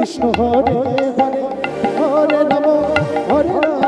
Krishna Hare Hare Hare Ram Hare